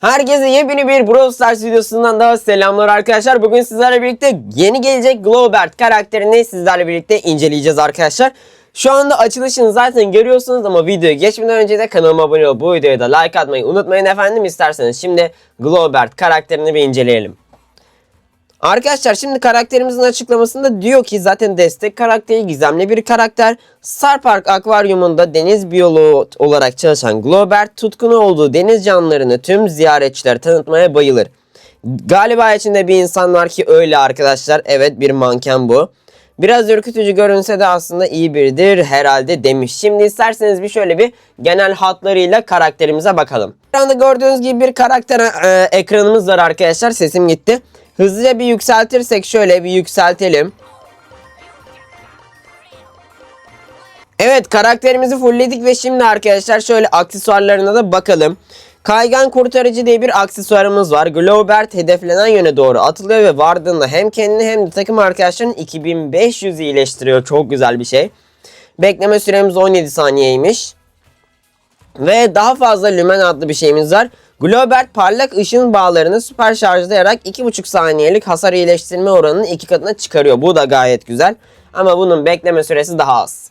Herkese yepyeni bir Brawl Stars videosundan daha selamlar arkadaşlar. Bugün sizlerle birlikte yeni gelecek Glowbert karakterini sizlerle birlikte inceleyeceğiz arkadaşlar. Şu anda açılışını zaten görüyorsunuz ama videoya geçmeden önce de kanalıma abone olup bu videoya da like atmayı unutmayın efendim. İsterseniz şimdi Glowbert karakterini bir inceleyelim. Arkadaşlar şimdi karakterimizin açıklamasında diyor ki zaten destek karakteri gizemli bir karakter. Star Park akvaryumunda deniz biyoloğu olarak çalışan Globert tutkunu olduğu deniz canlılarını tüm ziyaretçiler tanıtmaya bayılır. Galiba içinde bir insan var ki öyle arkadaşlar. Evet bir manken bu. Biraz ürkütücü görünse de aslında iyi biridir herhalde demiş. Şimdi isterseniz bir şöyle bir genel hatlarıyla karakterimize bakalım. Ekranda gördüğünüz gibi bir karakter e, ekranımız var arkadaşlar. Sesim gitti. Hızlıca bir yükseltirsek şöyle bir yükseltelim. Evet karakterimizi fullledik ve şimdi arkadaşlar şöyle aksesuarlarına da bakalım. Kaygan kurtarıcı diye bir aksesuarımız var. Globert hedeflenen yöne doğru atılıyor ve vardığında hem kendini hem de takım arkadaşlarının 2500 iyileştiriyor. Çok güzel bir şey. Bekleme süremiz 17 saniyeymiş. Ve daha fazla lümen adlı bir şeyimiz var. Globert parlak ışın bağlarını süper şarjlayarak 2,5 saniyelik hasar iyileştirme oranını iki katına çıkarıyor. Bu da gayet güzel. Ama bunun bekleme süresi daha az.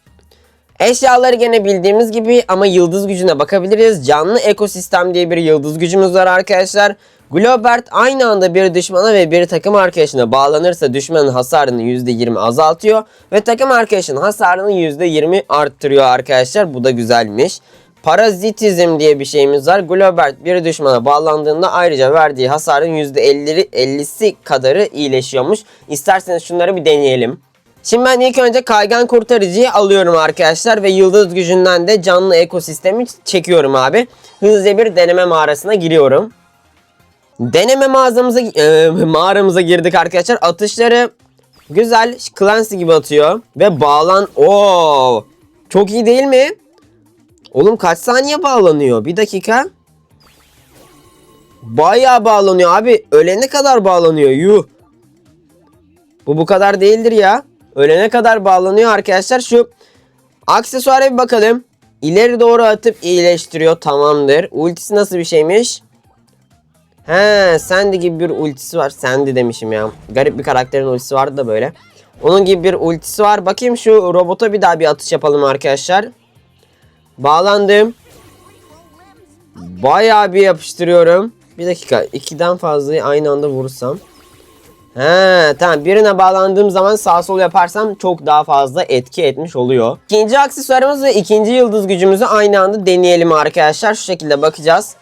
Eşyaları gene bildiğimiz gibi ama yıldız gücüne bakabiliriz. Canlı ekosistem diye bir yıldız gücümüz var arkadaşlar. Globert aynı anda bir düşmana ve bir takım arkadaşına bağlanırsa düşmanın hasarını %20 azaltıyor ve takım arkadaşının hasarını %20 arttırıyor arkadaşlar. Bu da güzelmiş. Parazitizm diye bir şeyimiz var. Globert bir düşmana bağlandığında ayrıca verdiği hasarın %50'si 50'si kadarı iyileşiyormuş. İsterseniz şunları bir deneyelim. Şimdi ben ilk önce kaygan kurtarıcıyı alıyorum arkadaşlar ve yıldız gücünden de canlı ekosistemi çekiyorum abi. Hızlıca bir deneme mağarasına giriyorum. Deneme mağazamıza, e, mağaramıza girdik arkadaşlar. Atışları güzel. Clancy gibi atıyor. Ve bağlan... Oo, Çok iyi değil mi? Oğlum kaç saniye bağlanıyor? Bir dakika. Bayağı bağlanıyor abi. Ölene kadar bağlanıyor. Yuh. Bu bu kadar değildir ya. Ölene kadar bağlanıyor arkadaşlar. Şu aksesuara bir bakalım. İleri doğru atıp iyileştiriyor. Tamamdır. Ultisi nasıl bir şeymiş? He, Sandy gibi bir ultisi var. Sandy demişim ya. Garip bir karakterin ultisi vardı da böyle. Onun gibi bir ultisi var. Bakayım şu robota bir daha bir atış yapalım arkadaşlar. Bağlandım. Bayağı bir yapıştırıyorum. Bir dakika. ikiden fazlayı aynı anda vurursam. He tamam birine bağlandığım zaman sağ sol yaparsam çok daha fazla etki etmiş oluyor. İkinci aksesuarımız ve ikinci yıldız gücümüzü aynı anda deneyelim arkadaşlar. Şu şekilde bakacağız.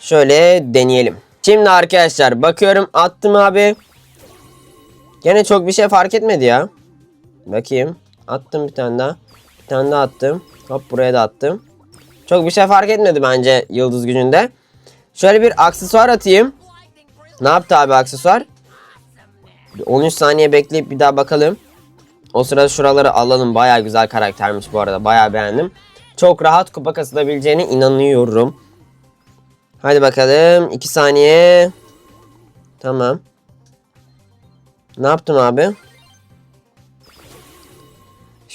Şöyle deneyelim. Şimdi arkadaşlar bakıyorum attım abi. Gene çok bir şey fark etmedi ya. Bakayım. Attım bir tane daha. Bir tane daha attım. Hop buraya da attım. Çok bir şey fark etmedi bence yıldız gücünde. Şöyle bir aksesuar atayım. Ne yaptı abi aksesuar? 13 saniye bekleyip bir daha bakalım. O sırada şuraları alalım. Baya güzel karaktermiş bu arada. Baya beğendim. Çok rahat kupa kasılabileceğine inanıyorum. Hadi bakalım. 2 saniye. Tamam. Ne yaptım abi?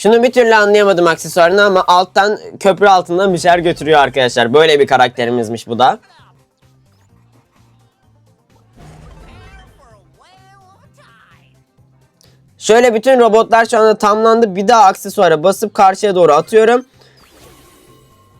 Şunu bir türlü anlayamadım aksesuarını ama alttan köprü altından bir götürüyor arkadaşlar. Böyle bir karakterimizmiş bu da. Şöyle bütün robotlar şu anda tamlandı. Bir daha aksesuara basıp karşıya doğru atıyorum.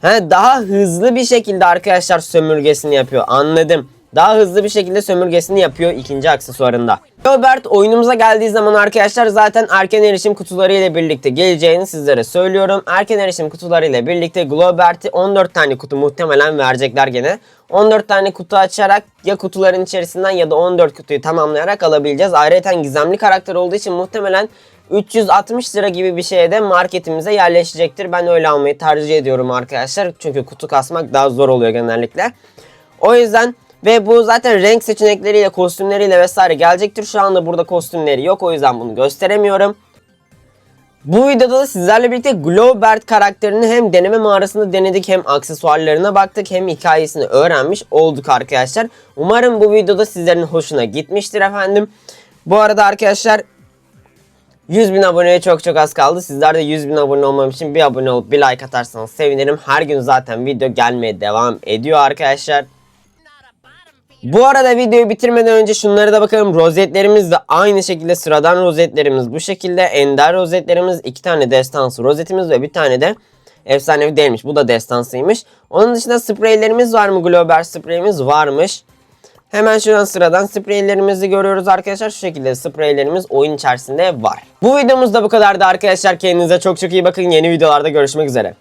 He, daha hızlı bir şekilde arkadaşlar sömürgesini yapıyor. Anladım. Daha hızlı bir şekilde sömürgesini yapıyor ikinci aksesuarında. Robert oyunumuza geldiği zaman arkadaşlar zaten erken erişim kutuları ile birlikte geleceğini sizlere söylüyorum. Erken erişim kutuları ile birlikte Globert'i 14 tane kutu muhtemelen verecekler gene. 14 tane kutu açarak ya kutuların içerisinden ya da 14 kutuyu tamamlayarak alabileceğiz. Ayrıca gizemli karakter olduğu için muhtemelen 360 lira gibi bir şeye de marketimize yerleşecektir. Ben öyle almayı tercih ediyorum arkadaşlar. Çünkü kutu kasmak daha zor oluyor genellikle. O yüzden ve bu zaten renk seçenekleriyle, kostümleriyle vesaire gelecektir. Şu anda burada kostümleri yok. O yüzden bunu gösteremiyorum. Bu videoda da sizlerle birlikte Glowbert karakterini hem deneme mağarasında denedik hem aksesuarlarına baktık hem hikayesini öğrenmiş olduk arkadaşlar. Umarım bu videoda sizlerin hoşuna gitmiştir efendim. Bu arada arkadaşlar 100 bin aboneye çok çok az kaldı. Sizler de 100 bin abone olmam için bir abone olup bir like atarsanız sevinirim. Her gün zaten video gelmeye devam ediyor arkadaşlar. Bu arada videoyu bitirmeden önce şunlara da bakalım. Rozetlerimiz de aynı şekilde sıradan rozetlerimiz bu şekilde. Ender rozetlerimiz, iki tane destansı rozetimiz ve bir tane de efsanevi değilmiş. Bu da destansıymış. Onun dışında spreylerimiz var mı? Glober spreyimiz varmış. Hemen şuradan sıradan spreylerimizi görüyoruz arkadaşlar. Şu şekilde spreylerimiz oyun içerisinde var. Bu videomuz da bu kadardı arkadaşlar. Kendinize çok çok iyi bakın. Yeni videolarda görüşmek üzere.